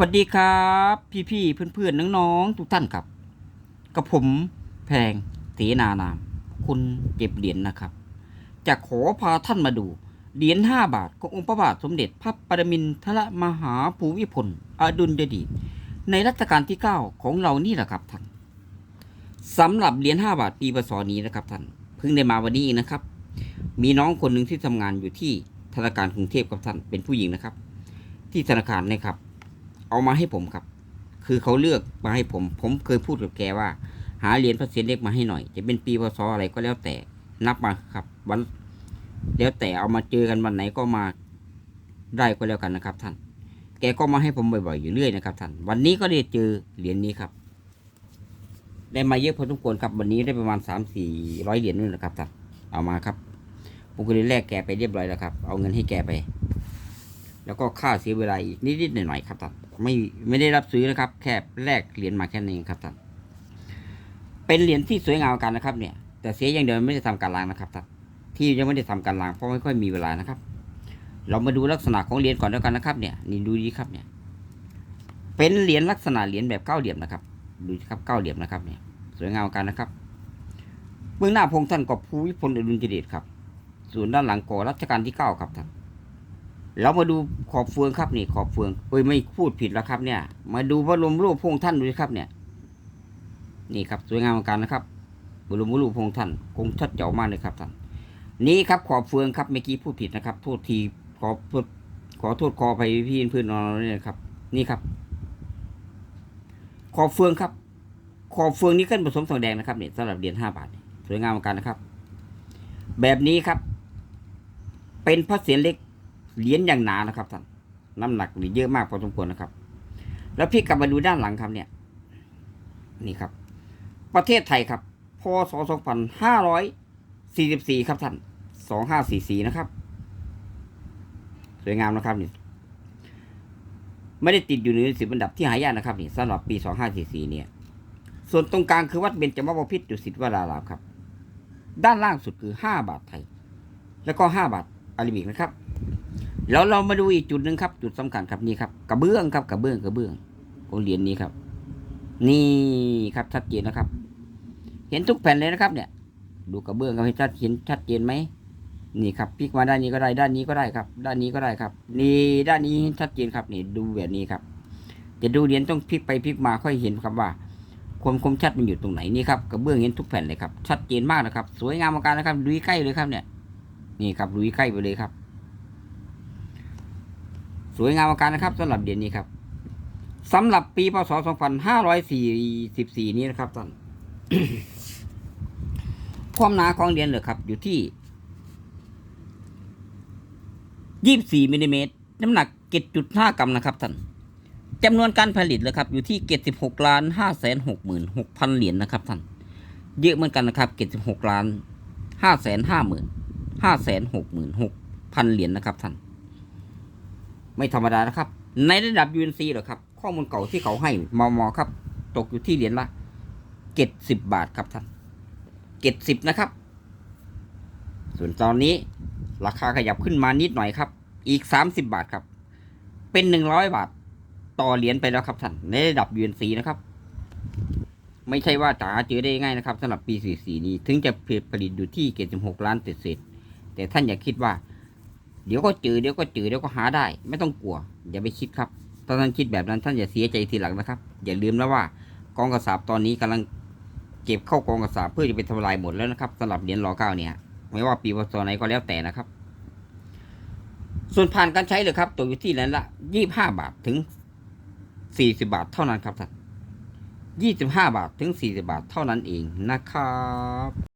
สวัสดีครับ พี่ๆเพื่อนๆน้องๆทุกท่านครับ กับผมแพงเสนานามคุณเก็บเหรียญนะครับ จะขอพาท่านมาดู เหรียญห้าบาทขององค์พระบาทสมเด็จพระปรมินทรมหาภูมิพลอดุลยเดชในรัชกาลที่9ของเรานี่แหละครับท่านสำหรับเหรียญห้าบาทปีพศนี้นะครับท่านเพิ่งได้มาวันนี้เองนะครับ มีน้องคนหนึ่งที่ทำงานอยู่ที่ธนาคารกรุงเทพกับท่านเป็นผู้หญิงนะครับ ที่ธนาคารนะครับ เอามาให้ผมครับ คือเขาเลือกมาให้ผม ผมเคยพูดกับแกว่า หาเหรียญพระเศียรเล็กมาให้หน่อย จะเป็นปีพศอะไรก็แล้วแต่ นับมาครับ วัน แล้วแต่เอามาเจอกันวันไหนก็มาได้ก็แล้วกันนะครับ ท่าน แกก็มาให้ผมบ่อยๆอยู่เรื่อยนะครับ ท่าน วันนี้ก็ได้เจอเหรียญนี้ครับ ได้มาเยอะพอสมควรครับ วันนี้ได้ประมาณสามสี่ร้อยเหรียญนู่นนะครับท่าน เอามาครับ ผมก็เลยแลกแกไปเรียบร้อยแล้วครับ เอาเงินให้แกไปแล้วก็ค่าเสียเวลาอีกนิดๆหน่อยๆครับท่าน ไม่ไม่ได้รับซื้อนะครับ แค่แลกเหรียญมาแค่นั้ครับท่านเป็นเหรียญที่สวยงามกันนะครับ เนี่ย แต่เสียอย่างเดียวไม่ได้ทำการล้างนะครับท่านที่ยังไม่ได้ทำการล้างเพราะไม่ค่อยมีเวลานะครับ เรามาดูลักษณะของเหรียญก่อนแล้วกันนะครับ เนี่ยนี่ดูดีครับเนี่ย เป็นเหรียญลักษณะเหรียญแบบเก้าเหลี่ยมนะครับ ดูครับเก้าเหลี่ยมนะครับ เนี่ย สวยงามกันนะครับเบื้องหน้าพงท่านก็ภูวิพลอดุลยเดชครับ ส่วนด้านหลังก่อรัชกาลที่เก้าครับท่าน เรามาดูขอบเฟืองครับนี่ขอบเฟืองเอ้ยไม่พูดผิดแล้วครับ เนี่ย มาดูพระบรมรูปพระองค์ท่านดูสิครับ เนี่ย นี่ครับสวยงามเหมือนกันนะครับบรมรูปพระองค์ท่าน คงชัดเจ๋วมากเลยครับท่านนี่ครับขอบเฟืองครับเมื่อกี้พูดผิดนะครับ โทษทีขอโทษขอโทษขอไปพี่เพื่อนนองเนี่ยนะครับ นี่ครับ ขอบเฟืองครับ ขอบเฟืองนี้ขึ้นผสมทองแดงนะครับเนี่ยสำหรับเหรียญห้าบาทสวยงามเหมือนกันนะครับ แบบนี้ครับ เป็นพระเศียรเล็ก เหรียญอย่างหนานะครับท่านน้ำหนักนี่เยอะมากพอสมควรนะครับ แล้วพี่กลับมาดูด้านหลังครับเนี่ย นี่ครับ ประเทศไทยครับพศ2544 ครับท่าน 2544 นะครับ สวยงามนะครับนี่ไม่ได้ติดอยู่ในสิบอันดับที่หายากนะครับนี่สำหรับปี 2544 เนี่ย ส่วนตรงกลางคือวัดเบญจมบพิตรดุสิตวรารามครับ ด้านล่างสุดคือ 5 บาทไทย แล้วก็ 5 บาทอาราบิกนะครับ แล้วเรามาดูอีกจุดหนึ่งครับ จุดสำคัญครับนี่ครับกระเบื้องครับกระเบื้องกระเบื้องของเหรียญนี้ครับ นี่ครับชัดเจนนะครับ เห็นทุกแผ่นเลยนะครับ เนี่ย ดูกระเบื้องครับให้ชัดเห็นชัดเจนไหมนี่ครับพลิกมาด้านนี้ก็ได้ด้านนี้ก็ได้ครับ ด้านนี้ก็ได้ครับ นี่ด้านนี้ชัดเจนครับนี่ดูแบบนี้ครับจะดูเหรียญต้องพลิกไปพลิกมาค่อยเห็นครับว่า ความคมชัดมันอยู่ตรงไหนนี่ครับกระเบื้องเห็นทุกแผ่นเลยครับชัดเจนมากนะครับ สวยงามมากนะครับดูใกล้เลยครับเนี่ย นี่ครับดูใกล้ไปเลยครับ สวยงามมากนะครับสำหรับเหรียญนี้ครับสำหรับปีพศ2544นี้นะครับท่านความหนาของเหรียญเลยครับ อยู่ที่24มิลลิเมตรน้ำหนัก7.5กรัมนะครับท่านจำนวนการผลิตเลยครับ อยู่ที่76ล้าน5 6 6 0 0 0เหรียญนะครับท่านเยอะเหมือนกันนะครับ76ล้าน5 5 0 0 0 5 6 6 6 0เหรียญนะครับท่าน ไม่ธรรมดานะครับ ในระดับ UNC เหรอครับ ข้อมูลเก่าที่เขาให้มอมครับ ตกอยู่ที่เหรียญละเจ็ดสิบบาทครับท่านเจ็ดสิบนะครับ ส่วนตอนนี้ราคาขยับขึ้นมานิดหน่อยครับ อีกสามสิบบาทครับ เป็นหนึ่งร้อยบาท ต่อเหรียญไปแล้วครับท่านในระดับ UNC นะครับ ไม่ใช่ว่าจะหาเจอได้ง่ายนะครับสำหรับปี 44 นี้ ถึงจะผลิตอยู่ที่ 76 ล้านเศษแต่ท่านอย่าคิดว่า เดี๋ยวก็เจอเดี๋ยวก็เจอเดี๋ยวก็หาได้ ไม่ต้องกลัว อย่าไปคิดครับถ้าท่านคิดแบบนั้นท่านอย่าเสียใจทีหลังนะครับ อย่าลืมนะว่ากองกระสาบตอนนี้กำลังเก็บเข้ากองกระสาบเพื่อจะไปทำลายหมดแล้วนะครับสำหรับเหรียญรอเก้าเนี่ยไม่ว่าปีพศไหนก็แล้วแต่นะครับ ส่วนผ่านการใช้เลยครับตกอยู่ที่เหรียญละยี่บห้าบาทถึงสี่สิบาทเท่านั้นครับท่านยี่สิบห้าบาทถึงสี่สิบาทเท่านั้นเองนะครับ